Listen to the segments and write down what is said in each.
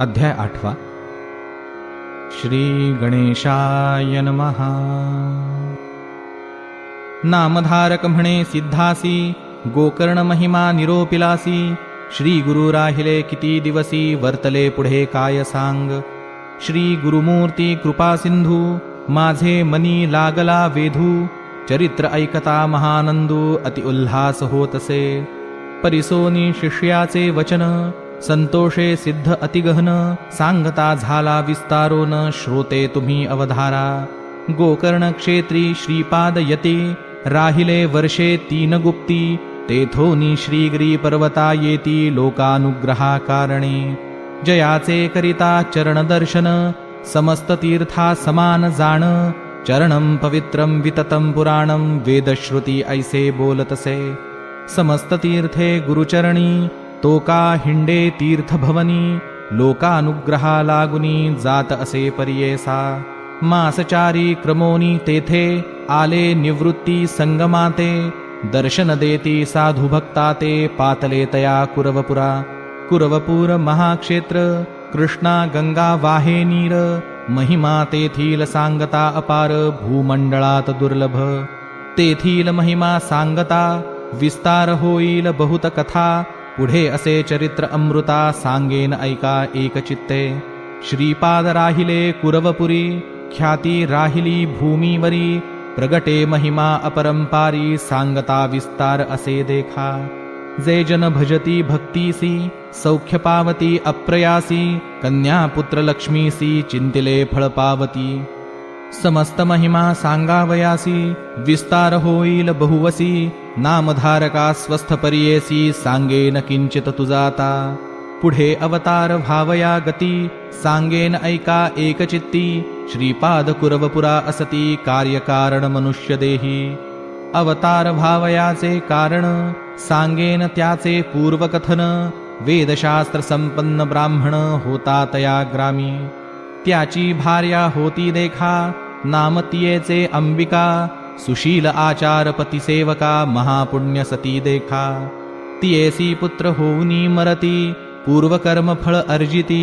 अध्याय आठवा. श्री गणेशाय नमहा नामधारक म्हणे सिद्धासी गोकर्ण महिमा निरोपिलासी श्री गुरु राहिले किती दिवसी वर्तले पुढे काय सांग. श्री गुरुमूर्ती कृपा सिंधू माझे मनी लागला वेधू चरित्र ऐकता महानंदू अति उल्हास होतसे परिसोनी शिष्याचे वचन संतोषे सिद्ध अतिगहन सांगता झाला विस्तारोन श्रोते तुम्ही अवधारा। गोकर्ण क्षेत्री श्रीपाद यते राहिले वर्षे तीन गुप्ती तेथोनी श्रीगिरी पर्वता येती लोकानुग्रहा कारणे जयाचे करिता चरण दर्शन समस्त तीर्था समान जाण चरणं पवित्रं विततं पुराणं वेदश्रुती ऐसे बोलतसे। समस्त तीर्थे गुरुचरणी तोका हिंडे तीर्थभवनी लोकानुग्रहा लागुनी जात असे पर्येसा मासचारी क्रमोनी तेथे आले निवृत्ती संगमाते दर्शन देती साधु भक्ता ते पातले तया कुरवपुरा। कुरवपूर महाक्षेत्र कृष्णा गंगा वाहे नीर महिमा तेथील सांगता अपार भूमंडळात दुर्लभ। तेथील महिमा सांगता विस्तार होईल बहुत कथा पुढे असे चरित्र अमृता सांगेन ऐका एकचित्ते. श्रीपाद राहिले कुरवपुरी ख्याती राहिली भूमीवरी प्रगटे महिमा अपरंपारी सांगता विस्तार असे देखा. जे जन भजती भक्तीसी सौख्य पावती अप्रयासी कन्या पुत्र लक्ष्मीसी चिंतिले फळ पावती समस्त महिमा सांगावयासी विस्तार होईल बहुवसी नामधारका स्वस्थ परियेसी सांगेन किंचित तुजाता. पुढे अवतार भावया गती सांगेन ऐका एकचित्ती श्रीपाद कुरवपुरा असती कार्यकारण मनुष्य देही. अवतार भावयाचे कारण सांगेन त्याचे पूर्वकथन वेदशास्त्र संपन्न ब्राह्मण होता तया ग्रामी. त्याची भार्या होती देखा नामतियेचे अंबिका सुशील आचार पतिसेवका महापुण्य सती देखा। तियेसी पुत्र होऊनी मरती पूर्वकर्म फळ अर्जिती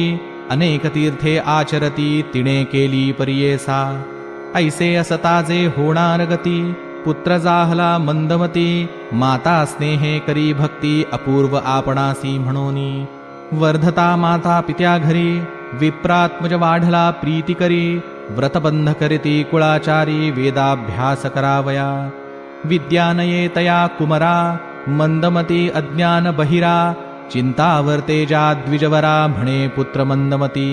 अनेक तीर्थे आचरती तिने केली परियेसा। ऐसे असताजे होणार गती पुत्र जाहला मंदमती माता स्नेहे करी भक्ती अपूर्व आपणासी म्हणोनी। वर्धता माता पित्या घरी विप्रात्मज वाढला प्रीती करी व्रतबन्धकरिति कुलाचारी वेदाभ्यासकरा विद्यानये तया कुमरा मन्दमती अज्ञानबहिरा चिन्तावर्तेजा द्विजवरा भणे पुत्रमन्दमती।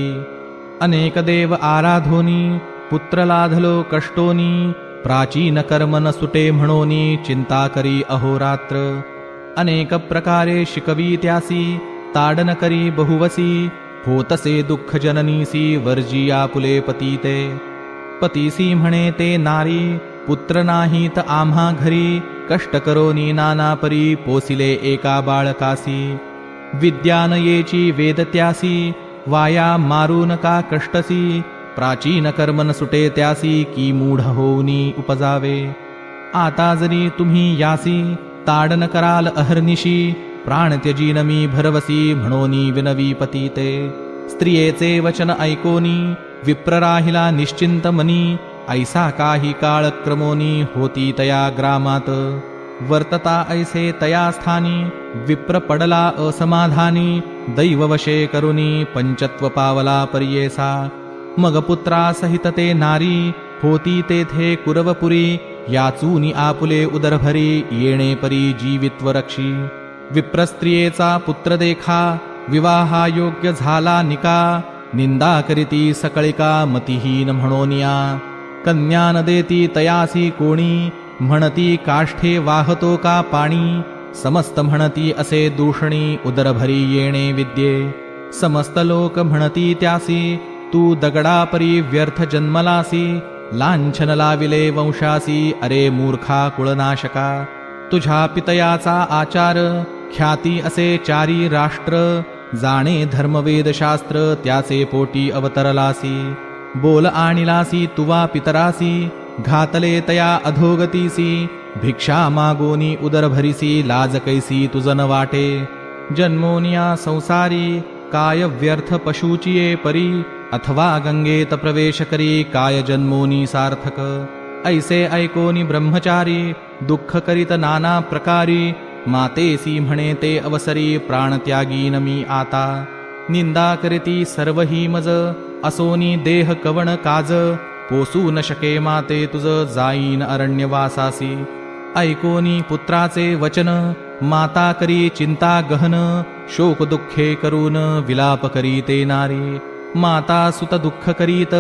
अनेकदेव आराधोनी पुत्रलाधलो कष्टोनी प्राचीनकर्म न सुटे मणोनि चिन्ताकरी अहोरात्र। अनेकप्रकारे शिकवीत्यासी ताडनकरी बहुवसी होतसे दुःख जननीसी वर्जिया पुले पतीते। पतीसी म्हणे ते नारी पुत्र नाहीत आम्हा घरी। कष्ट करोनी नाना परी पोसिले एका बाळकासी। विद्यानयेची वेदत्यासी वाया मारून का कष्टसी। प्राचीन कर्मन सुटे त्यासी की मूढ होऊनी उपजावे। आता जरी तुम्ही यासी ताडन कराल अहर्निशी। प्राण त्यजीन मी भरवसी म्हणोनी विनवी पतीते. स्त्रियेचे वचन ऐकोनी विप्रराहिला निश्चिंत मनी ऐसा काही काळ क्रमोनी होती तया ग्रामात. वर्तता ऐसे तया स्थानी विप्र पडला असमाधानी दैववशे करुनी पंचत्व पावला पर्येसा. मग पुत्रासहित ते नारी होती तेथे कुरवपुरी याचूनी आपुले उदरभरी येणे परी जीवित्व रक्षी. विप्रस्त्रियेचा पुत्र देखा विवाहायोग्य झाला निका निंदा करीती सकळिका मतिहीन म्हणोनिया कन्या न देती तयासी कोणी म्हणती काष्ठे वाहतो का पाणी समस्त म्हणती असे दूषणी उदरभरी येणे विद्ये समस्त लोक म्हणती त्यासी तू दगडापरी व्यर्थ जन्मलासी लांछन लाविले वंशासी अरे मूर्खा कुळनाशका तुझ्या पितयाचा आचार. ख्याती असे चारी राष्ट्र. जाणे धर्मवेदशास्त्र त्याचे पोटी अवतरलासी. बोल आणिलासी तुवा पितरासी. घातले तया अधोगतीसी. भिक्षा मागोनी उदरभरिसी लाज कैसी तुझन वाटे. जन्मोनिया संसारी काय व्यर्थ पशुचिये परी. अथवा गंगेत प्रवेश करी काय जन्मोनी सार्थक. ऐसे ऐकोनी ब्रह्मचारी दुःख करीत नाना प्रकारी मातेसी म्हणे ते अवसरी प्राणत्यागीन मी आता। निंदा करीती सर्व ही मज असोनी देह कवण काज पोसू न शके माते तुझ जाईन अरण्यवासासी। ऐकोनी पुत्राचे वचन माता करी चिंता गहन शोक दुःखे करून विलाप करी ते नारी। माता सुत दुःख करीत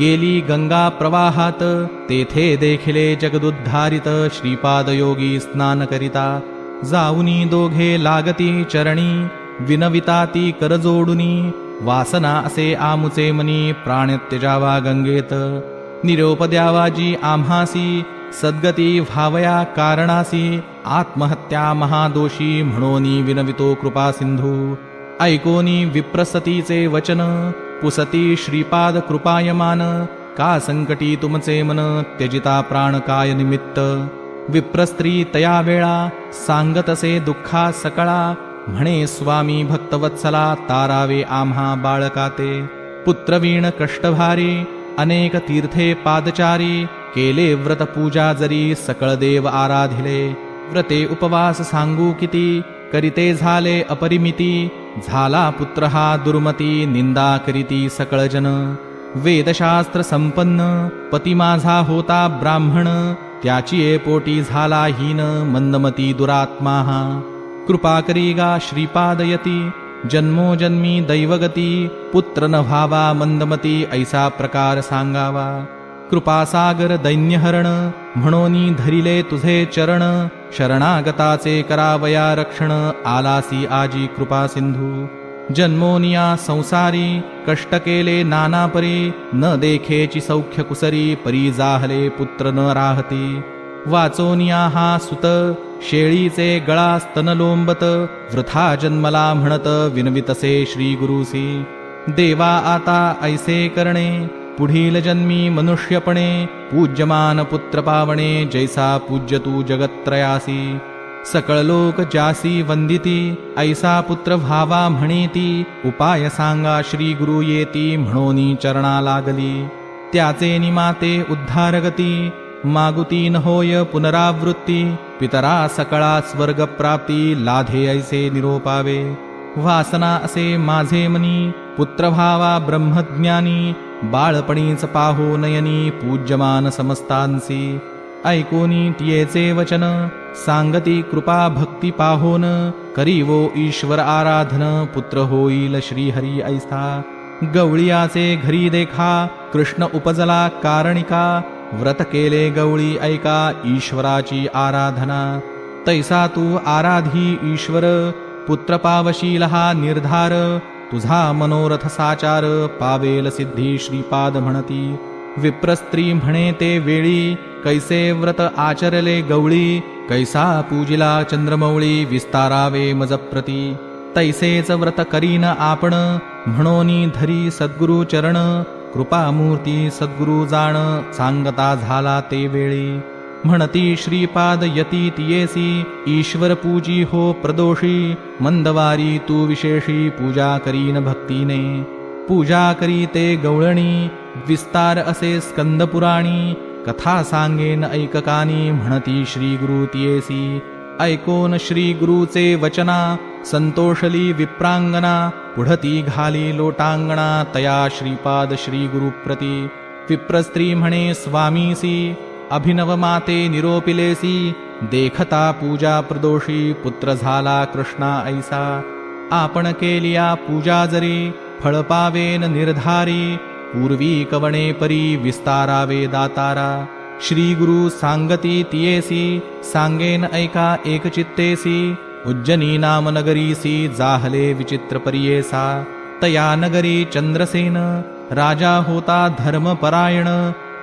गेली गंगा प्रवाहात तेथे देखिले जगदुद्धारित श्रीपाद योगी स्नान करिता. जाऊनी दोघे लागती चरणी विनविता ती करजोडुनी वासना असे आमुचे मनी प्राणत्यजावा गंगेत. निरोपद्यावाजी आम्हासी सद्गती व्हावया कारणासी आत्महत्या महादोषी म्हणोनी विनवितो कृपा सिंधू. ऐकोनी विप्रसतीचे वचन पुसती श्रीपाद कृपायमान का संकटी तुमचे मन त्यजिता प्राण काय निमित्त? विप्रस्त्री तया वेळा सांगतसे दुःखा सकळा म्हणे स्वामी भक्तवत्सला तारावे आम्हा बाळकाते. पुत्रवीण कष्टभारी अनेक तीर्थे पादचारी केले व्रत पूजा जरी सकळ देव आराधिले. व्रते उपवास सांगू किती करीते झाले अपरिमिती झाला पुत्र हा दुर्मती निंदा करीती सकळजन. वेदशास्त्र संपन्न पती माझा होता ब्राह्मण त्याची ए पोटी झाला हीन मंदमती दुरात्मा हा. कृपा करी गा श्रीपादयती जन्मोजन्मी दैवगती पुत्र न व्हावा मंदमती ऐसा प्रकार सांगावा. कृपासागर दैन्यहरण म्हणोनी धरिले तुझे चरण शरणागताचे करावया रक्षण आलासी आजी कृपा सिंधू. जन्मोनिया संसारी कष्ट केले नाना परी न देखेची सौख्य कुसरी परी जाहले पुत्र न राहती. वाचोनिया हा सुत शेळीचे गळा स्तन लोंबत वृथा जन्मला म्हणत विनवितसे श्री गुरुसी. देवा आता ऐसे करणे पुढील जन्मी मनुष्यपणे पूज्यमान पुत्र पावणे जैसा पूज्य तू जगत्रयासी सकळ लोक जासी वंदिती ऐसा पुत्र व्हावा म्हणेती उपाय सांगा श्री गुरु येती म्हणोनी चरणा लागली। त्याचे निमाते उद्धारगती मागुती न होय पुनरावृत्ती पितरा सकळा स्वर्ग प्राप्ती लाधे ऐसे निरोपावे। वासना असे माझे मनी पुत्र भावा ब्रह्मज्ञानी बाळपणीच पाहो नयनी पूज्यमान समस्तांसी ऐकोनी तियेचे वचन सांगती कृपा भक्ती पाहोन करीवो ईश्वर आराधन पुत्र होईल श्रीहरी ऐसा गवळियाचे घरी देखा कृष्ण उपजला कारणिका व्रत केले गवळी ऐका ईश्वराची आराधना। तैसा तू आराधी ईश्वर पुत्र पावशील हा निर्धार तुझा मनोरथ साचार पावेल सिद्धी श्रीपाद म्हणती. विप्रस्त्री म्हणे ते वेळी कैसे व्रत आचरले गवळी कैसा पूजिला चंद्रमौळी विस्तारावे मजप्रती. तैसेच व्रत करीन आपण म्हणोनी धरी सद्गुरु चरण कृपामूर्ती सद्गुरु जाण सांगता झाला ते वेळी. म्हणती श्रीपाद यती तियेसी ईश्वर पूजी हो प्रदोषी मंदवारी तू विशेषी पूजा करीन भक्तीने. पूजा करी ते गवळणी विस्तार असे स्कंद पुराणी कथा सांगेन ऐककानी म्हणती श्रीगुरु तियेसी. ऐकोन श्रीगुरुचे वचना संतोषली विप्रांगना पुढती घाली लोटांगणा तया श्रीपाद श्रीगुरुप्रती. विप्रस्त्री म्हणे स्वामीसी अभिनवमाते निरोपिलेसी देखता पूजा प्रदोषी पुत्र झाला कृष्णा ऐसा। आपण केलिया पूजा जरी फळपावेन निर्धारी पूर्वी कवणे परी विस्तारावे दातारा। श्री गुरु सांगती तियेसी सांगेन ऐका एकचित्तेसी उज्जनी नाम नगरीसी जाहले विचित्र परियेसा। तया नगरी चंद्रसेन राजा होता धर्मपरायण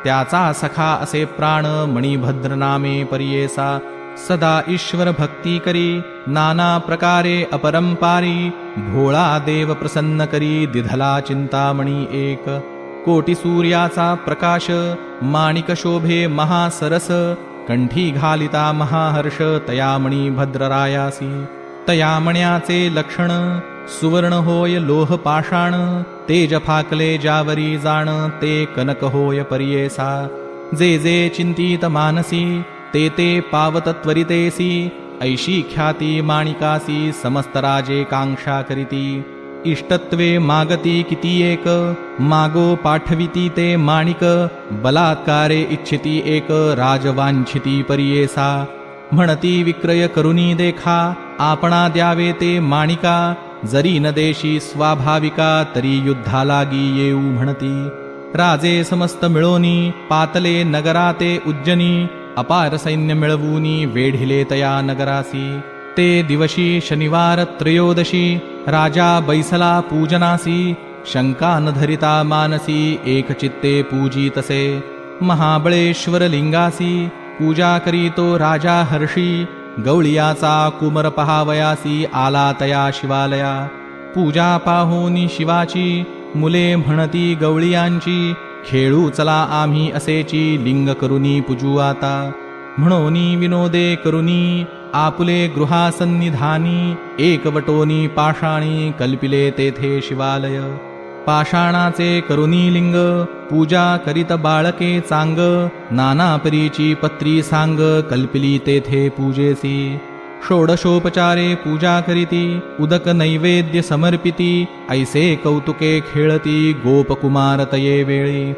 त्याचा सखा असे प्राण मणिभद्र नामे परियेसा सदा ईश्वर भक्ती करी नाना प्रकारे अपरंपारी भोळा देव प्रसन्न करी दिधला चिंतामणी एक. कोटी सूर्याचा प्रकाश माणिक शोभे महासरस कंठी घालिता महाहर्ष तयामणी भद्ररायासी. तयामण्याचे लक्षण सुवर्ण होय लोह पाषाण तेज फाकले जावरी जाण ते कनक होय परियेसा। जे जे चिंतित मानसी ते ते पावत त्वरितेसी ऐशी ख्याती माणिकासी समस्त राजे कांक्षा करीती। इष्टत्वे मागती किती एक मागो पाठविती ते माणिक। बलात्कारे इच्छिती एक राजवांछिती परियेसा। म्हणती विक्रय करुनी देखा आपणा द्यावे ते माणिका जरी न देशी स्वाभाविका तरी युद्धा लागी येऊ म्हणती. राजे समस्त मिळोनी पातले नगराते उज्जनी अपार सैन्य मिळवूनी वेढिले तया नगरासी. ते दिवशी शनिवार त्रयोदशी राजा बैसला पूजनासी शंका न धरिता मानसी एकचित्ते पूजितसे. महाबळेश्वर लिंगासी पूजा करीतो राजा हर्षी गवळियाचा कुमर पहावयासी आला तया शिवालया. पूजा पाहोनी शिवाची मुले म्हणती गवळियांची खेळू चला आम्ही असेची लिंग करुनी पूजू आता. म्हणोनी विनोदे करुनी आपुले गृहासन्निधानी एकवटोनी पाषाणी कल्पिले तेथे शिवालय. पाषाणाचे करुणीलिंग पूजा करीत बाळके चांग नाना परीची पत्री सांग कल्पिली तेथे पूजेसी. षोडशोपचारे पूजा करीती उदक नैवेद्य समर्पिती ऐसे कौतुके खेळती गोपकुमार तये वेळी.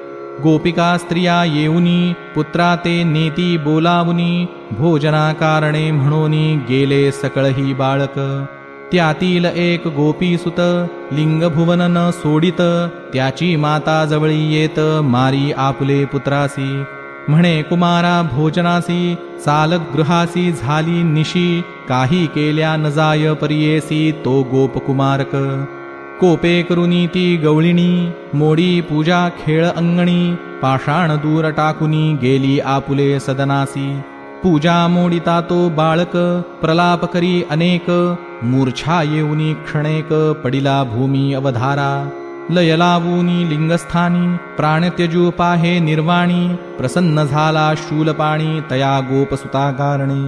गोपिका स्त्रिया येऊनी पुत्रा ते नेती बोलावुनी भोजना कारणे म्हणूनी गेले सकळही बाळक. त्यातील एक गोपीसुत लिंगभुवन न सोडित त्याची माता जवळी येत मारी आपले पुत्रासी. म्हणे कुमारा भोजनासी चालगृहासी झाली निशी काही केल्या न जाय परियेसी तो गोपकुमारक. कोपे करुनी ती गवळिणी मोडी पूजा खेळ अंगणी पाषाण दूर टाकुनी गेली आपुले सदनासी. पूजा मोडिता तो बाळक प्रलाप करी अनेक मूर्छा येऊनी क्षणेक पडिला भूमी अवधारा लय लावूनी लिंगस्थानी प्राणत्यजू पाहे निर्वाणी प्रसन्न झाला शूलपाणी तया गोपसुता कारणे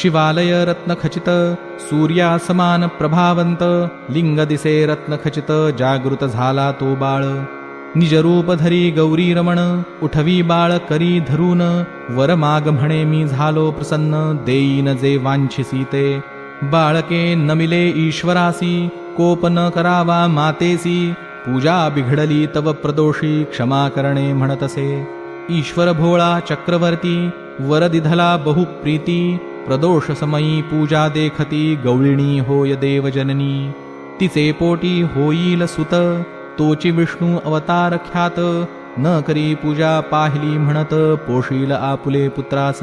शिवालय रत्नखचित सूर्या समान प्रभावंत लिंग दिसे रत्नखचित जागृत झाला तो बाळ। निजरूप धरी गौरी रमण उठवी बाळ करी धरून वर माग म्हणे मी झालो प्रसन्न देईन जे वांछिसी ते। बाळके नमिले ईश्वरासी कोप न करावा मातेसी पूजा बिघडली तव प्रदोषी क्षमा करणे म्हणतसे. ईश्वर भोळा चक्रवर्ती वरदिधला बहुप्रीती प्रदोष समयी पूजा देखती गवळिणी होय देवजननी. तिचे पोटी होईल सुत तोची विष्णू अवतार ख्यात न करी पूजा पाहिली म्हणत पोशील आपुले पुत्रास.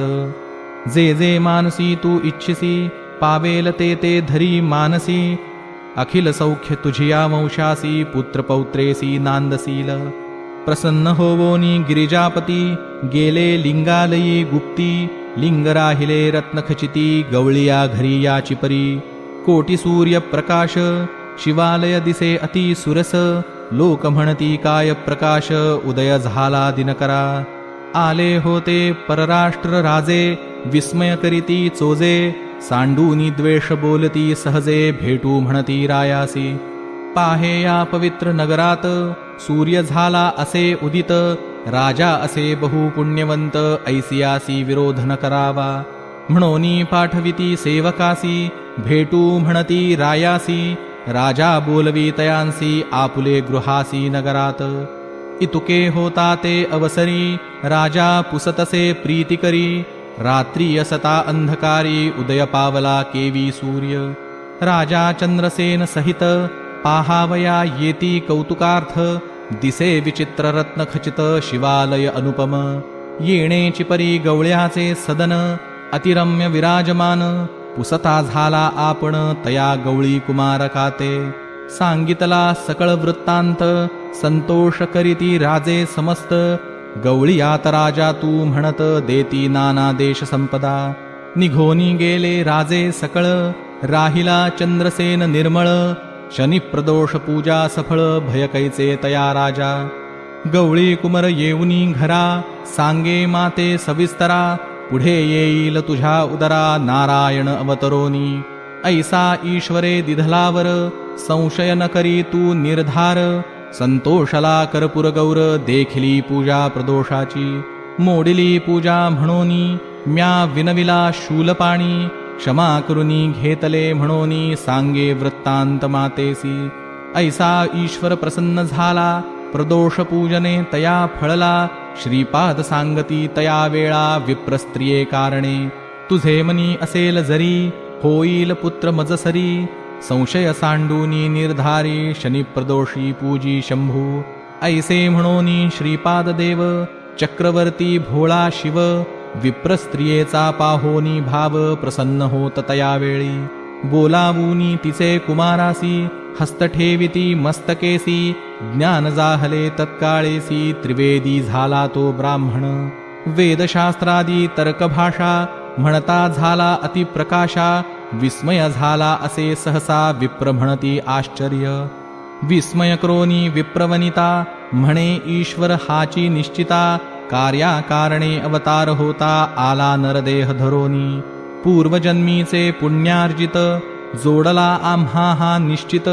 जे जे मानसी तू इच्छिसी पावेल ते ते धरी मानसी। अखिल सौख्य तुझिया वंशासी पुत्र पौत्रेसी नांदसील। प्रसन्न होवोनी गिरिजापती गेले लिंगालयी गुप्ती। लिंग राहिले रत्नखचिती गवळिया घरी याची परी कोटी सूर्य प्रकाश शिवालय दिसे अति सुरस। लोक म्हणती काय प्रकाश उदय झाला दिनकरा। आले होते परराष्ट्र राजे विस्मय करीती चोजे। सांडूनी द्वेष बोलती सहजे भेटू म्हणती रायासी. पाहे या पवित्र नगरात सूर्य झाला असे उदित राजा असे बहु पुण्यवंत ऐसियासी विरोधन करावा. म्हणोनी पाठविती सेवकासी भेटू म्हणती रायासी राजा बोलवी तयांसी आपुले गृहासी नगरात. इतुके होता ते अवसरी राजा पुसतसे प्रीतिकरी रात्री असता अंधकारी उदय पावला केवी सूर्य। राजा चंद्रसेन सहित पाहावया येती कौतुकार्थ दिसे विचित्र रत्न खचित शिवालय अनुपम। येणेची परी गवळ्याचे सदन अतिरम्य विराजमान पुसता झाला आपण तया गवळी कुमारकाते। सांगितला सकळ वृत्तांत संतोष करीती राजे समस्त गवळियात राजा तू म्हणत देती नाना देश संपदा निघोनी गेले राजे सकळ राहिला चंद्रसेन निर्मळ शनी प्रदोष पूजा सफळ भयकैचे तया राजा। गवळी कुमर येऊनी घरा सांगे माते सविस्तरा पुढे येईल तुझ्या उदरा नारायण अवतरोनी। ऐसा ईश्वरे दिधलावर संशय न करी तू निर्धार संतोषला कर्पूर गौर देखिली पूजा प्रदोषाची. मोडिली पूजा म्हणोनी म्या विनविला शूलपाणी क्षमा करुनी घेतले म्हणोनी सांगे वृत्तांत मातेसी. ऐसा ईश्वर प्रसन्न झाला प्रदोष पूजने तया फळला श्रीपाद सांगती तया वेळा विप्रस्त्रिये कारणे. तुझे मनी असेल जरी होईल पुत्र मजसरी संशय सांडूनी निर्धारी शनिप्रदोषी पूजी शंभू। ऐसे म्हणोनी श्रीपाद देव चक्रवर्ती भोळा शिव। विप्रस्त्रियेचा पाहोनी भाव प्रसन्न होत तया वेळी बोलावूनी तिचे कुमारासी हस्तठेविती मस्तकेसी। ज्ञान जाहले तत्काळेसी त्रिवेदी झाला तो ब्राह्मण। वेदशास्त्रादी तर्कभाषा म्हणता झाला अतिप्रकाशा। विस्मय झाला असे सहसा विप्र म्हणती आश्चर्य विस्मयक्रोनी विप्रवनिता म्हणे ईश्वर हाची निश्चिता कार्याकारणे अवतार होता आला नरदेह धरोनी. पूर्वजन्मीचे पुण्यार्जित जोडला आम्हा हा निश्चित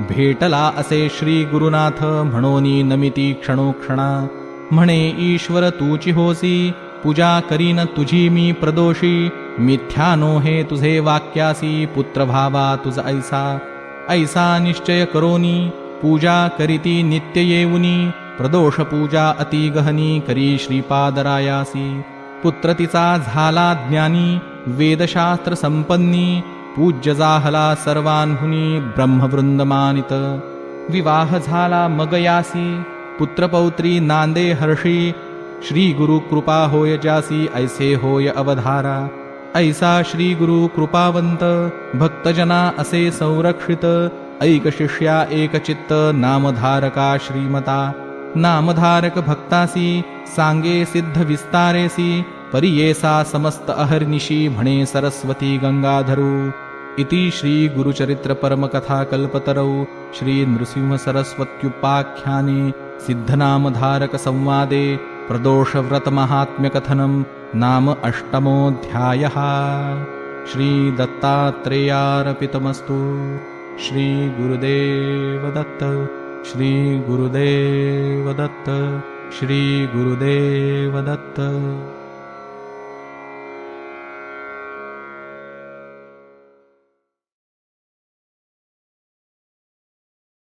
भेटला असे श्री गुरुनाथ म्हणोनी नमिती क्षणोक्षणा. म्हणे ईश्वर तूची होसी पूजा करीन तुझी मी प्रदोषी मिथ्यानो हे तुझे वाक्यासी पुत्र भावा तुझ ऐसा। ऐसा निश्चय करोनी पूजा करीती नित्य येऊनी प्रदोष पूजा अति गहनी करी श्रीपादरायासी। पुत्र तिचा झाला ज्ञानी वेदशास्त्र संपन्नी पूज्य जाहला सर्वांहुनी ब्रह्मवृंदमानित विवाह झाला मगयासी पुत्रपौत्री नांदे हर्षी श्री गुरु कृपा होय जासी ऐसे होय अवधारा ऐसा श्री गुरु कृपावंत भक्तजना असे संरक्षित ऐक शिष्या एक चित्त नामधारका श्रीमता। नामधारक भक्तासी सांगे सिद्ध विस्तारेसी परियेसा समस्त अहर्निशी म्हणे सरस्वती गंगाधरू। इति श्री गुरुचरित्र परमकथा कल्पतरौ श्री नृसिंह सरस्वत्युपाख्याने सिद्धनामधारक संवादे प्रदोषव्रत महात्म्यकथनं नाम अष्टमोऽध्यायः। श्रीदत्तात्रेयार्पितमस्तु। श्रीगुरुदेवदत्त। श्रीगुरुदेवदत्त। श्रीगुरुदेवदत्त।